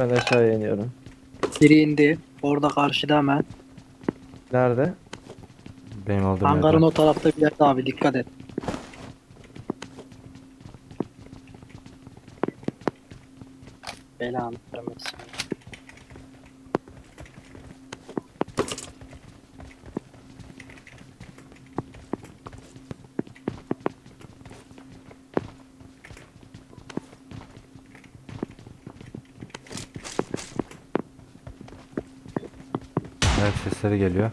Ben aşağıya iniyorum. Biri indi. Orada karşıda hemen. Nerede? Benim olduğum Hangarın yerde. o tarafta bir yerde abi dikkat et. Belanı vermesin. Evet sesleri geliyor.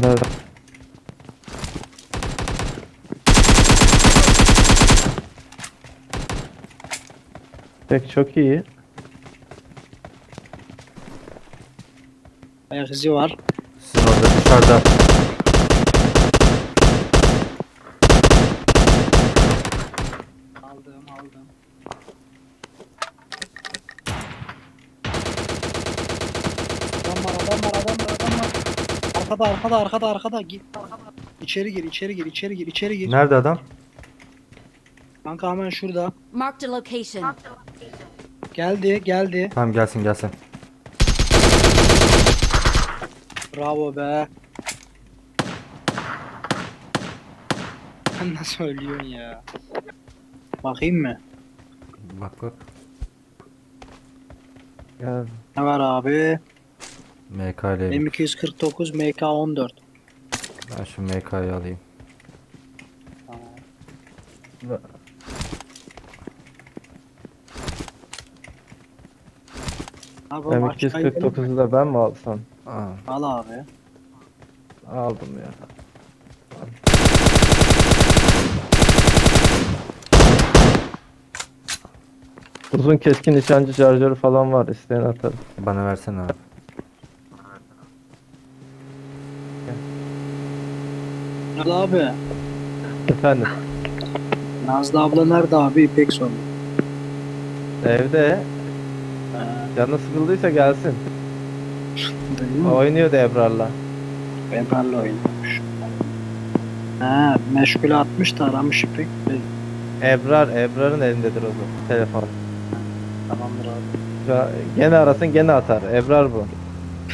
Nerede? Pek çok iyi. Ayak izi var. Sizin orada dışarıda. Aldım aldım. Adam var adam var adam var adam var. Arkada arkada arkada arkada git. İçeri gir içeri gir içeri gir içeri gir. Nerede adam? Kanka hemen şurada. Marked a location. Geldi geldi. Tamam gelsin gelsin. Bravo be. Sen nasıl ölüyorsun ya? Bakayım mı? Bak bak. Ya, Ne var abi? MK ile. M249 MK14. Ben şu MK'yı alayım. Tamam. Abi o maçkayı benim- M249'u da ben mi alsam? Aa, Al abi. Aldım ya. Uzun keskin nişancı şarjörü falan var isteyen atarım. bana versene abi. Al abi. Efendim Nazlı abla nerede abi? İpek sonu. evde canı sıkıldıysa gelsin. Oynuyordu Ebrar'la. Oynuyormuş. He, meşgule atmış da aramış İpek. Bey, Ebrar, Ebrar'ın elindedir o zaman telefon. Tamamdır abi. Ya, Gene arasın gene atar. Ebrar bu.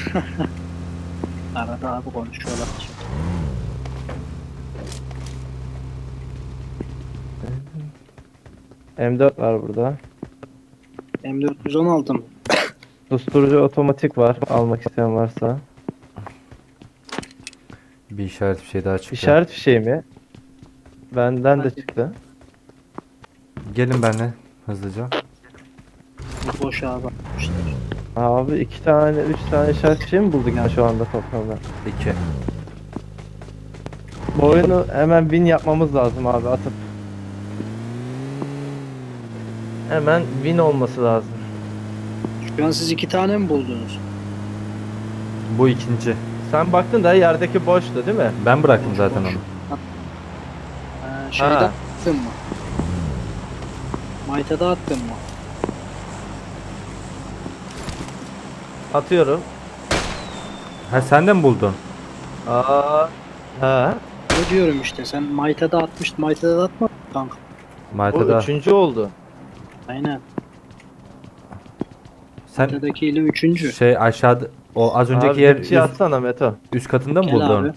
Arada abi konuşuyorlar. M4 var burada. M416 mı? Susturucu otomatik var. Almak isteyen varsa. Bir işaret bir şey daha çıktı. İşaret fişeği mi? Benden de çıktı. Gelin benimle hızlıca. Bu boş abi. Abi iki tane, üç tane işaret fişeği mi bulduk ya şu anda toplamda? İki. Bu oyunu hemen win yapmamız lazım abi atıp. Hemen win olması lazım. Şu an siz iki tane mi buldunuz? Bu ikinci. Sen baktın da yerdeki boştu değil mi? Ben bıraktım Boş, zaten boş. onu. Ee, şeyde Ha. attın mı? Mayta'da attın mı? Atıyorum. Ha sen de mi buldun? Aa. Ha. Ne diyorum işte sen Mayta'da atmıştın Mayta'da da atma kanka. Bu Mayta'da. üçüncü oldu. Aynen. Sen Mayta'dakiyle üçüncü. şey aşağıda o az önceki abi yer bir şey üst, atsana Meto. üst katında mı Gel buldun? abi.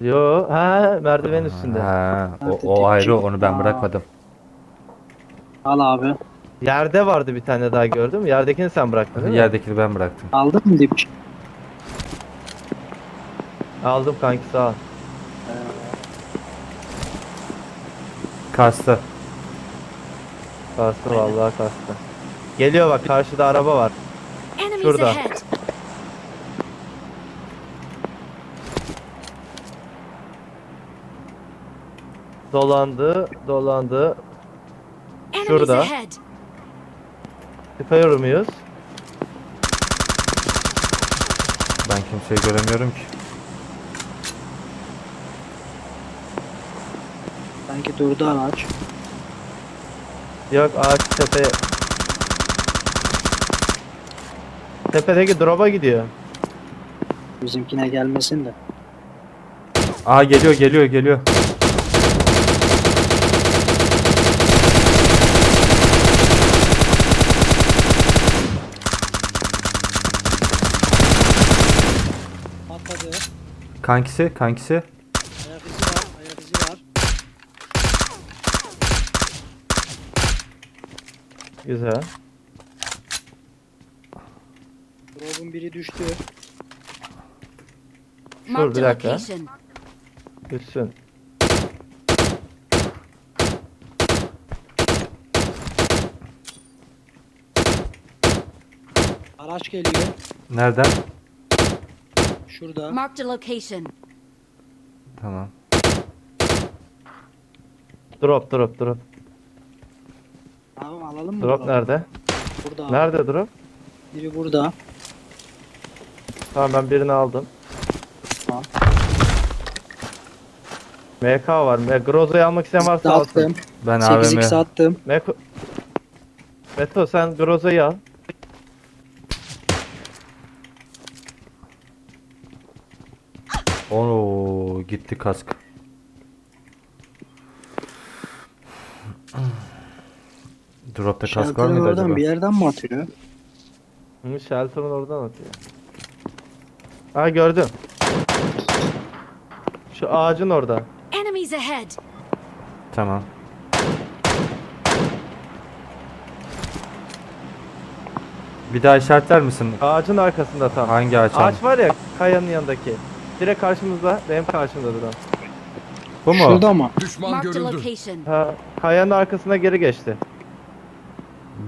Yo, ha merdiven üstünde. Ha, o, o ayrı onu ben Aa. bırakmadım. Al abi. Yerde vardı bir tane daha gördüm. Yerdekini sen bıraktın değil mi? Yerdekini ben bıraktım. Aldın mı dipçi? Aldım kanki sağ ol. Kastı. Kastı vallahi kastı. Geliyor bak karşıda araba var. Şurada. Dolandı, dolandı. Şurada. Sıkıyor muyuz? Ben kimseyi göremiyorum ki. Sanki durdu araç. Yok ağaç tepe. Tepedeki drop'a gidiyor. Bizimkine gelmesin de. Aa geliyor geliyor geliyor. Patladı. Kankisi kankisi. Ayak izi var. Ayak izi var. Güzel. Drop'un biri düştü. Marked bir dakika. Düşsün. Araç geliyor. Nereden? Şurada. Marked a location. Tamam. Drop drop drop. Alalım mı? Drop drop'u? nerede? Burada. Nerede drop? Biri burada. Tamam ben birini aldım. Tamam. MK var. M- Groza'yı almak isteyen varsa alsın. Attım. Ben 8x AVM. attım. Meko... Meto sen Groza'yı al. Oo gitti kask. Drop'ta kask var Shelter'ın mıydı oradan acaba? bir yerden mi atıyor? Hı, Shelter'ın oradan atıyor. Ha gördüm. Şu ağacın orada. Enemies ahead. Tamam. Bir daha işaretler misin? Ağacın arkasında tam. Hangi ağaç? Ağaç var ya kayanın yanındaki. Direkt karşımızda. Benim karşımda duran. Bu mu? Şurada mı? Düşman Marked a görüldü. location. Ha, kayanın arkasına geri geçti.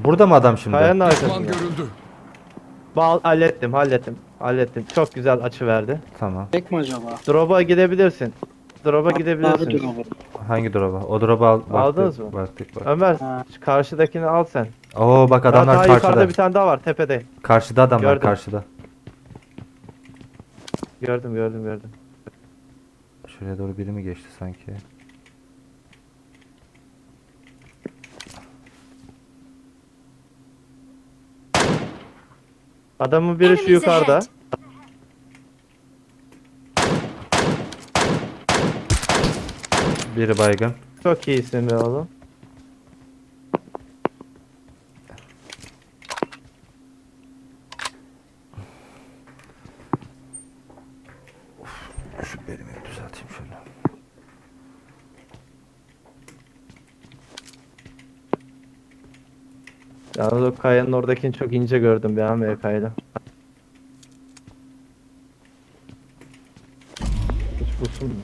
Burada mı adam şimdi? Kayanın Düşman arkasında. görüldü. Bağ hallettim, hallettim. Hallettim. Çok güzel açı verdi. Tamam. Tek mi acaba? Drop'a gidebilirsin. Drop'a Abi gidebilirsin. Hangi drop'a? O drop'a al. baktık, Aldınız mı? Baktık bak. Ömer Ha. şu karşıdakini al sen. Oo bak adamlar Daha karşıda. yukarıda bir tane daha var tepede. Karşıda adamlar Gördüm. karşıda. Gördüm gördüm gördüm. Şuraya doğru biri mi geçti sanki? Adamın biri şu Enemies yukarıda. ahead. Biri baygın. Çok iyisin be oğlum. Şu belimi düzelteyim şöyle. Yalnız o kayanın oradakini çok ince gördüm bir Amerika'yla. Hiç bulsun mu?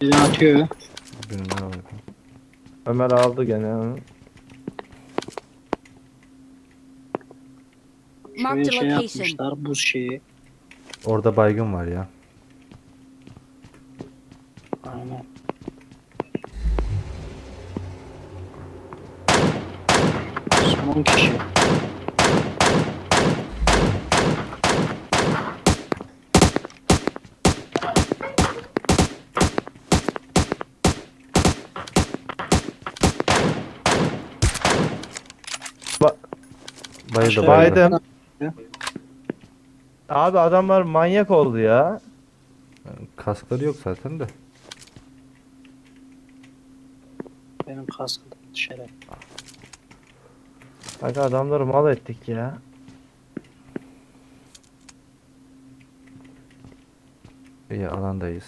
Biri atıyor. Birini aldım. Ömer aldı gene onu. Marked a şey location. yapmışlar buz şeyi. Orada baygın var ya. Aynen. Son 10 kişi. Bayıldı Aşağı bayıldı. Baydım. Abi adamlar manyak oldu ya. Kaskları yok zaten de. Benim kaskım dışarı. Bak adamları mal ettik ya. İyi alandayız.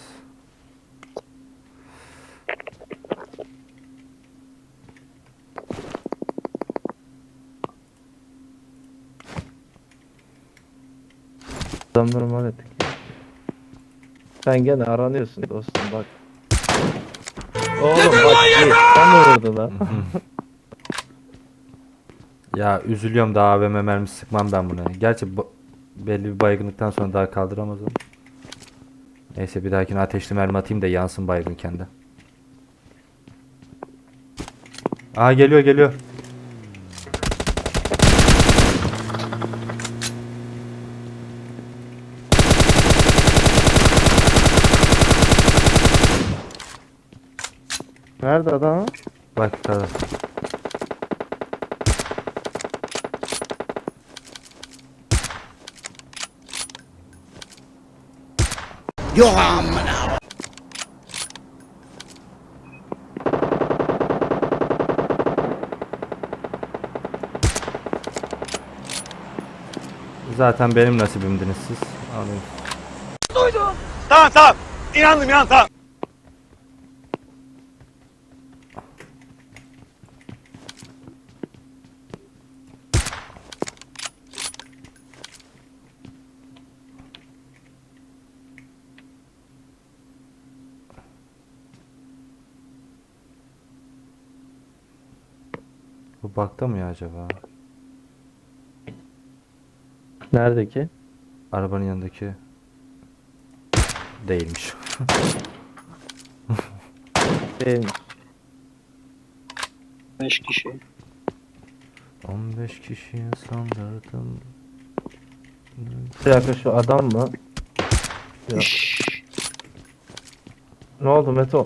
Adamları mal ettik. Sen gene aranıyorsun dostum bak. Oğlum bak git. Sen mi vurdun lan? Ya üzülüyorum daha AVM mermisi sıkmam ben buna. Gerçi belli bir baygınlıktan sonra daha kaldıramaz. Neyse bir dahakine ateşli mermi atayım da yansın baygın kendi. Aa geliyor geliyor. Nerede adam? Bak yukarıda. Zaten benim nasibimdiniz siz. Alayım. Tamam tamam. İnandım inan tamam. Bu bakta mı ya acaba? Nerede ki? Arabanın yanındaki değilmiş. Değil. 5 kişi. 15 kişiye sandırdım. Bir dakika şu adam mı? Yok. Şşş. Ne oldu Meto?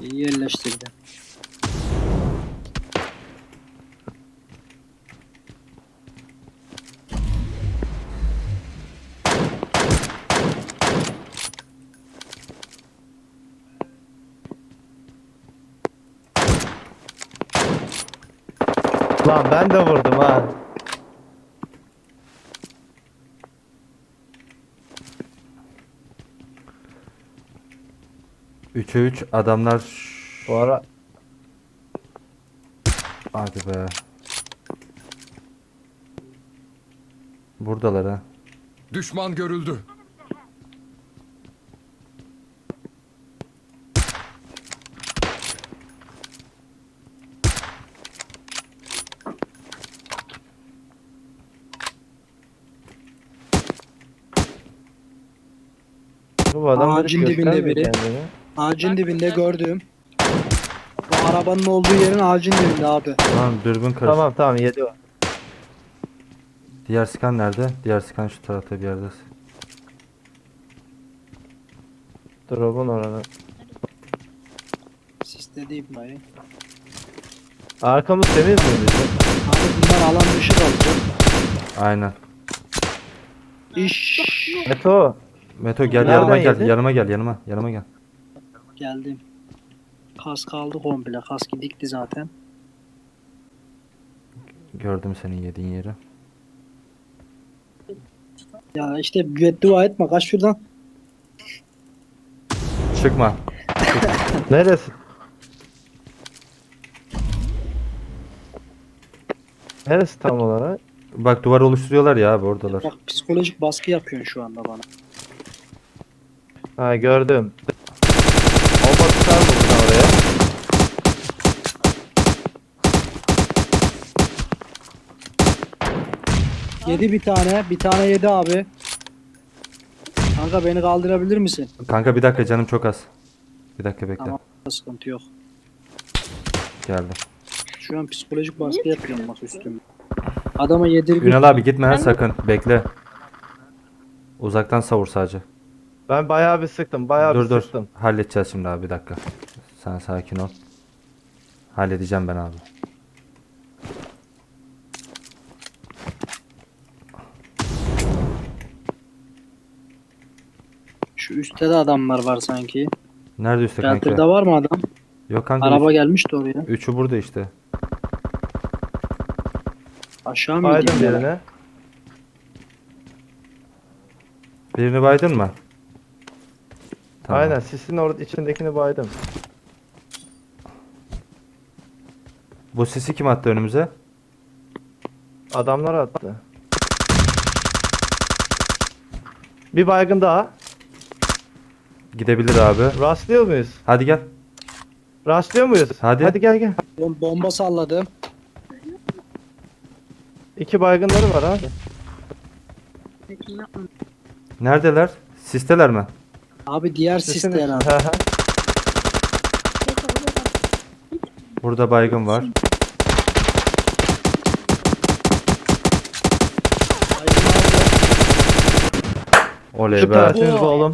İyi yerleştirdi. Lan ben de vurdum ha. Üçe 3 adamlar Bu ara Hadi be. Buradalar ha. Düşman görüldü. Bu adam Ağacın dibinde biri. kendini. Ağacın dibinde gördüm. Bu arabanın olduğu yerin ağacın dibinde abi. Tamam dürbün karış. Tamam tamam yedi o. Diğer skan nerede? Diğer skan şu tarafta bir yerde. Drop'un orada. Siste değil dayı. Arkamız temiz mi bizim? Abi bunlar alan dışı kalacak. Aynen. İş. Meto. Meto gel Nereden yanıma gel. yedi? Yanıma gel yanıma. Yanıma gel. Geldim. Kas kaldı komple. Kaskı dikti zaten. Gördüm senin yediğin yeri. Ya işte beddua etme. Kaç şuradan. Çıkma. Neresi? Neresi tam olarak? Bak duvar oluşturuyorlar ya abi oradalar. Bak psikolojik baskı yapıyorsun şu anda bana. Ha gördüm. Bomba tutar mı buradan oraya? Yedi bir tane. Bir tane yedi abi. Kanka beni kaldırabilir misin? Kanka bir dakika canım çok az. Bir dakika bekle. Tamam. Sıkıntı yok. Geldim. Şu an psikolojik baskı yapıyorum bak üstüme. Adama yedirdim. Ünal abi gitme ha sakın. Bekle. Uzaktan savur sadece. Ben bayağı bir sıktım. Bayağı dur bir dur. sıktım. Halledeceğiz şimdi abi bir dakika. Sen sakin ol. Halledeceğim ben abi. Şu üstte de adamlar var sanki. Nerede üstte kanka? Shelter'da var mı adam? Yok kanka. Araba üç- gelmişti oraya. Üçü burada işte. Aşağı mı Baydım birine. Birini baydın mı? Tamam. Aynen sisin orada içindekini baydım. Bu sisi kim attı önümüze? Adamlar attı. Bir baygın daha. Gidebilir abi. Rastlıyor muyuz? Hadi gel. Rastlıyor muyuz? Hadi. Hadi gel gel. Bom- Bomba salladım. İki baygınları var abi. Neredeler? Sisteler mi? Abi diğer siste herhalde. Hı hı. Burada baygın var. Oley be. Süpersiniz be oğlum.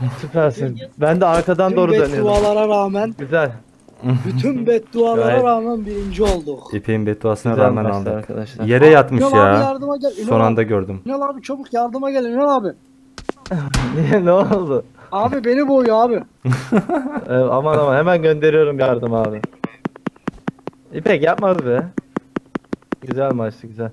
Süpersiniz. Ben de arkadan doğru Bütün dönüyorum. beddualara rağmen, Güzel. bütün beddualara Gayet- rağmen birinci olduk. İpeğin bedduasına Güzel rağmen maçtı aldık. arkadaşlar. Yere yatmış Ünal abi ya. yardıma gel. Ünal Son abi, anda gördüm. Ünal abi çabuk yardıma gel Ünal abi. Niye ne oldu? Abi beni boğuyor abi. Ee, aman aman hemen gönderiyorum yardım abi. İpek yapmadı be. Güzel maçtı güzel.